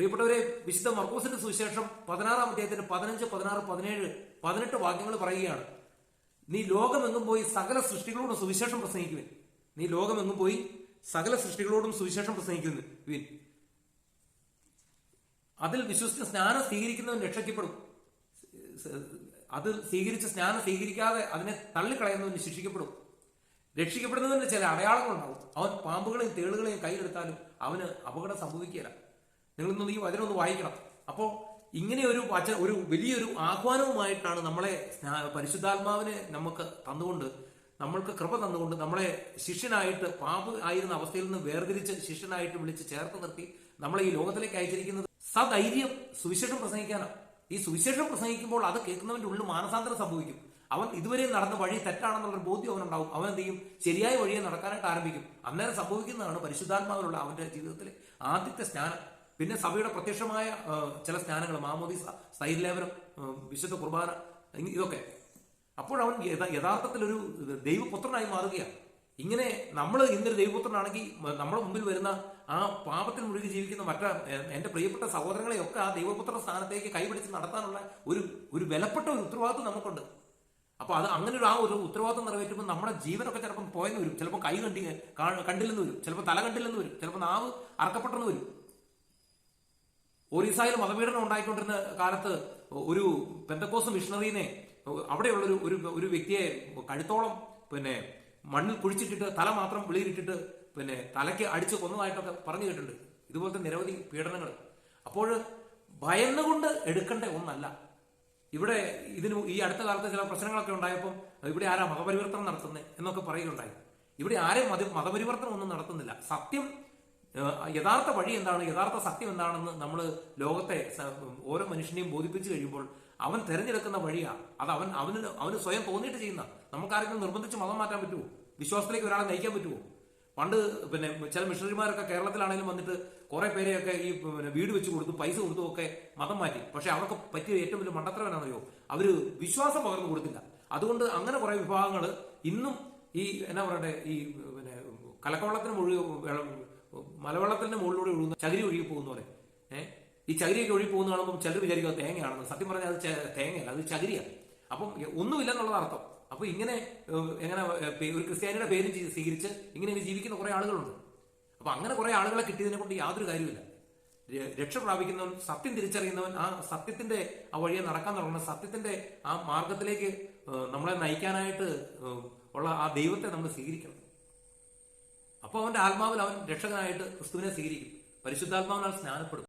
പ്രിയപ്പെട്ടവരെ വിശുദ്ധ മർക്കോസിന്റെ സുവിശേഷം പതിനാറാം അധ്യായത്തിന്റെ പതിനഞ്ച് പതിനാറ് പതിനേഴ് പതിനെട്ട് വാക്യങ്ങൾ പറയുകയാണ്. നീ ലോകമെങ്ങും പോയി സകല സൃഷ്ടികളോടും സുവിശേഷം പ്രസംഗിക്കുവിൻ. നീ ലോകമെങ്ങും പോയി സകല സൃഷ്ടികളോടും സുവിശേഷം പ്രസംഗിക്കുന്നു വിൻ അതിൽ വിശ്വസിച്ച് സ്നാനം സ്വീകരിക്കുന്നവൻ രക്ഷിക്കപ്പെടും. അത് സ്വീകരിച്ച് സ്നാനം സ്വീകരിക്കാതെ അതിനെ തള്ളിക്കളയുന്നവന് ശിക്ഷിക്കപ്പെടും. രക്ഷിക്കപ്പെടുന്നതിന് ചില അടയാളങ്ങളുണ്ടാവും. അവൻ പാമ്പുകളെയും തേളുകളെയും കയ്യിലെടുത്താലും അവന് അപകടം സംഭവിക്കുകയില്ല. നിങ്ങളൊന്ന് ഈ വചനം ഒന്ന് വായിക്കണം. അപ്പോ ഇങ്ങനെ ഒരു ഒരു വലിയൊരു ആഹ്വാനവുമായിട്ടാണ് നമ്മളെ പരിശുദ്ധാത്മാവിനെ നമുക്ക് തന്നുകൊണ്ട് നമ്മൾക്ക് കൃപ തന്നുകൊണ്ട് നമ്മളെ ശിഷ്യനായിട്ട് പാപ് ആയിരുന്ന അവസ്ഥയിൽ നിന്ന് വേർതിരിച്ച് ശിഷ്യനായിട്ട് വിളിച്ച് ചേർത്ത് നിർത്തി നമ്മളെ ഈ ലോകത്തിലേക്ക് അയച്ചിരിക്കുന്നത് സധൈര്യം സുവിശേഷം പ്രസംഗിക്കാനാണ്. ഈ സുവിശേഷം പ്രസംഗിക്കുമ്പോൾ അത് കേൾക്കുന്നവന്റെ ഉള്ളിൽ മാനസാന്തരം സംഭവിക്കും. അവൻ ഇതുവരെ നടന്ന വഴി തെറ്റാണെന്നുള്ളൊരു ബോധ്യം അവനുണ്ടാവും. അവൻ എന്ത് ചെയ്യും? ശരിയായ വഴിയെ നടക്കാനായിട്ട് ആരംഭിക്കും. അന്നേരം സംഭവിക്കുന്നതാണ് പരിശുദ്ധാത്മാവിലുള്ള അവന്റെ ജീവിതത്തിലെ ആദ്യത്തെ സ്നാനം. പിന്നെ സഭയുടെ പ്രത്യക്ഷമായ ചില സ്നാനങ്ങൾ മാമോദിസ സ്ഥൈര്യലേപനം വിശുദ്ധ കുർബാന ഇതൊക്കെ. അപ്പോഴവൻ യഥാ- യഥാർത്ഥത്തിൽ ഒരു ദൈവപുത്രനായി മാറുകയാണ്. ഇങ്ങനെ നമ്മൾ ഇന്നൊരു ദൈവപുത്രനാണെങ്കിൽ നമ്മുടെ മുമ്പിൽ വരുന്ന ആ പാപത്തിൽ മുഴുകി ജീവിക്കുന്ന മറ്റ എന്റെ പ്രിയപ്പെട്ട സഹോദരങ്ങളെയൊക്കെ ആ ദൈവപുത്ര സ്ഥാനത്തേക്ക് കൈപിടിച്ച് നടത്താനുള്ള ഒരു ഒരു വിലപ്പെട്ട ഒരു ഉത്തരവാദിത്വം നമുക്കുണ്ട്. അപ്പൊ അത് അങ്ങനെ ഒരു ആ ഒരു ഉത്തരവാദിത്വം നിറവേറ്റുമ്പോൾ നമ്മുടെ ജീവനൊക്കെ ചിലപ്പം പോയെന്ന് വരും. ചിലപ്പോൾ കൈ കണ്ടി കണ്ടില്ലെന്ന് വരും. ചിലപ്പോൾ തല കണ്ടില്ലെന്ന് വരും. ചിലപ്പോൾ നാവ് അറക്കപ്പെട്ടെന്ന് വരും. ഒറീസയിൽ മതപീഡനം ഉണ്ടായിക്കൊണ്ടിരുന്ന കാലത്ത് ഒരു പെന്തക്കോസ് മിഷണറീനെ അവിടെയുള്ള ഒരു ഒരു വ്യക്തിയെ കഴുത്തോളം പിന്നെ മണ്ണിൽ കുഴിച്ചിട്ടിട്ട് തല മാത്രം വെളിയിലിട്ടിട്ട് പിന്നെ തലയ്ക്ക് അടിച്ച് കൊന്നതായിട്ടൊക്കെ പറഞ്ഞു കേട്ടിട്ടുണ്ട്. ഇതുപോലത്തെ നിരവധി പീഡനങ്ങൾ. അപ്പോൾ ഭയന്നുകൊണ്ട് എടുക്കേണ്ട ഒന്നല്ല. ഇവിടെ ഇതിന് ഈ അടുത്ത കാലത്ത് ചില പ്രശ്നങ്ങളൊക്കെ ഉണ്ടായപ്പോൾ ഇവിടെ ആരാ മതപരിവർത്തനം നടത്തുന്നത് എന്നൊക്കെ പറയുകയുണ്ടായി. ഇവിടെ ആരെയും മത മതപരിവർത്തനം ഒന്നും നടത്തുന്നില്ല. സത്യം യഥാർത്ഥ വഴി എന്താണ് യഥാർത്ഥ സത്യം എന്താണെന്ന് നമ്മൾ ലോകത്തെ ഓരോ മനുഷ്യനെയും ബോധിപ്പിച്ചു കഴിയുമ്പോൾ അവൻ തെരഞ്ഞെടുക്കുന്ന വഴിയാണ് അത് അവൻ അവന് അവന് സ്വയം തോന്നിയിട്ട് ചെയ്യുന്ന. നമുക്കാരെങ്കിലും നിർബന്ധിച്ച് മതം മാറ്റാൻ പറ്റുമോ വിശ്വാസത്തിലേക്ക് ഒരാളെ നയിക്കാൻ പറ്റുമോ പണ്ട് പിന്നെ ചില മിഷണറിമാരൊക്കെ കേരളത്തിലാണെങ്കിലും വന്നിട്ട് കുറെ പേരെയൊക്കെ ഈ പിന്നെ വീട് വെച്ച് കൊടുത്തു പൈസ കൊടുത്തു ഒക്കെ മതം മാറ്റി. പക്ഷെ അവർക്ക് പറ്റിയ ഏറ്റവും വലിയ മണ്ടത്തരവനാണെന്നറിയോ? അവർ വിശ്വാസം പകർന്നു കൊടുത്തില്ല. അതുകൊണ്ട് അങ്ങനെ കുറെ വിഭാഗങ്ങൾ ഇന്നും ഈ എന്നാ പറയട്ടെ ഈ പിന്നെ കലക്കവളത്തിന് മുഴുകി വെള്ളം- മലവെള്ളത്തിന്റെ മുകളിലൂടെ ഒഴുകുന്ന ചകിരി ഒഴുകി പോകുന്ന പോലെ. ഏഹ് ഈ ചകിരിയൊക്കെ ഒഴുകി പോകുന്ന കാണുമ്പോൾ ചിലർ വിചാരിക്കുക തേങ്ങയാണെന്ന്. സത്യം പറഞ്ഞാൽ അത് തേങ്ങയല്ല അത് ചകിരിയാണ് അപ്പം ഒന്നുമില്ലെന്നുള്ളത് അർത്ഥം. അപ്പൊ ഇങ്ങനെ എങ്ങനെ ഒരു ക്രിസ്ത്യാനിയുടെ പേര് സ്വീകരിച്ച് ഇങ്ങനെ ജീവിക്കുന്ന കുറെ ആളുകളുണ്ട്. അപ്പൊ അങ്ങനെ കുറെ ആളുകളെ കിട്ടിയതിനെ കൊണ്ട് യാതൊരു കാര്യമില്ല രക്ഷ പ്രാപിക്കുന്നവൻ സത്യം തിരിച്ചറിയുന്നവൻ ആ സത്യത്തിന്റെ ആ വഴിയെ നടക്കാൻ തുടങ്ങുന്ന സത്യത്തിന്റെ ആ മാർഗത്തിലേക്ക് നമ്മളെ നയിക്കാനായിട്ട് ഉള്ള ആ ദൈവത്തെ നമ്മൾ സ്വീകരിക്കണം. അപ്പോൾ അവന്റെ ആത്മാവിൽ അവൻ രക്ഷകനായിട്ട് ക്രിസ്തുവിനെ സ്വീകരിക്കും. പരിശുദ്ധാത്മാവിനാൽ സ്നാനപ്പെടും.